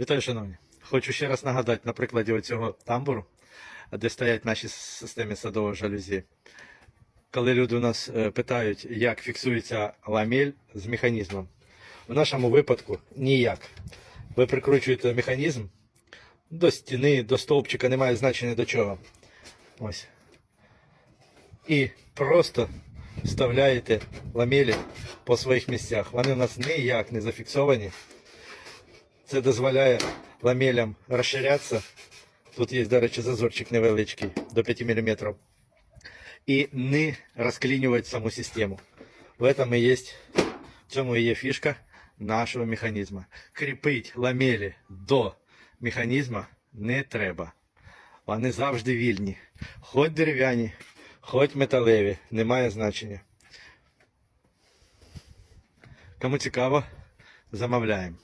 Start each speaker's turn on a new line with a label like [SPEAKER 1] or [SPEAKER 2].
[SPEAKER 1] Вітаю, шановні. Хочу ще раз нагадати на прикладі цього тамбуру, де стоять наші системи садового жалюзі. Коли люди у нас е, питають, як фіксується ламель з механізмом, в нашому випадку ніяк. Ви прикручуєте механізм до стіни, до стовпчика, немає значення до чого. Ось. І просто вставляєте ламелі по своїх місцях. Вони у нас ніяк не зафіксовані. Це дозволяє ламелям розширятися. Тут є, до речі, зазорчик невеличкий до 5 мм. І не розклінювати саму систему. В этом і є, в цьому і є фішка нашого механізму. Кріпити ламелі до механізму не треба. Вони завжди вільні. Хоч дерев'яні, хоч металеві, немає значення. Кому цікаво, замовляємо.